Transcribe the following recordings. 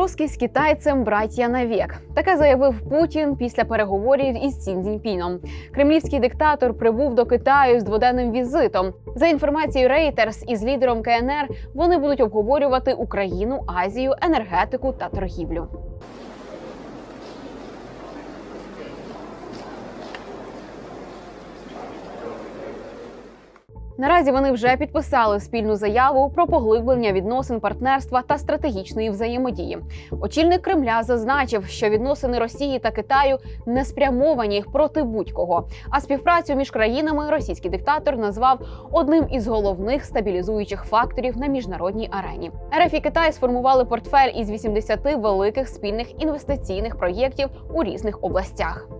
Русський з китайцем браття навік. Таке заявив Путін після переговорів із Сін Цзіньпіном. Кремлівський диктатор прибув до Китаю з дводенним візитом. За інформацією Reuters, із лідером КНР вони будуть обговорювати Україну, Азію, енергетику та торгівлю. Наразі вони вже підписали спільну заяву про поглиблення відносин партнерства та стратегічної взаємодії. Очільник Кремля зазначив, що відносини Росії та Китаю не спрямовані проти будь-кого. А співпрацю між країнами російський диктатор назвав одним із головних стабілізуючих факторів на міжнародній арені. РФ і Китай сформували портфель із 80 великих спільних інвестиційних проєктів у різних областях.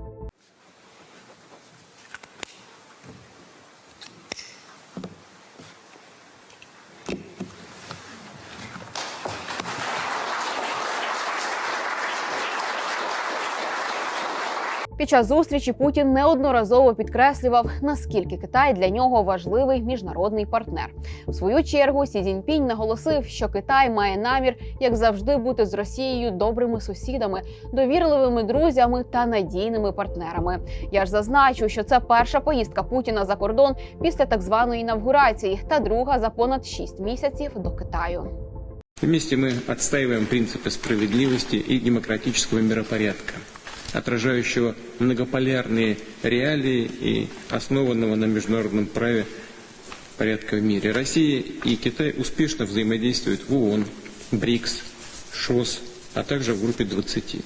Під час зустрічі Путін неодноразово підкреслював, наскільки Китай для нього важливий міжнародний партнер. В свою чергу Сі Цзіньпінь наголосив, що Китай має намір, як завжди, бути з Росією добрими сусідами, довірливими друзями та надійними партнерами. Я ж зазначу, що це перша поїздка Путіна за кордон після так званої інавгурації та друга за понад 6 місяців до Китаю. Вместе мы отстаиваем принципы справедливости и демократического миропорядка, отражающего многополярные реалии и основанного на международном праве порядка в мире. Россия и Китай успешно взаимодействуют в ООН, БРИКС, ШОС, а также в группе 20.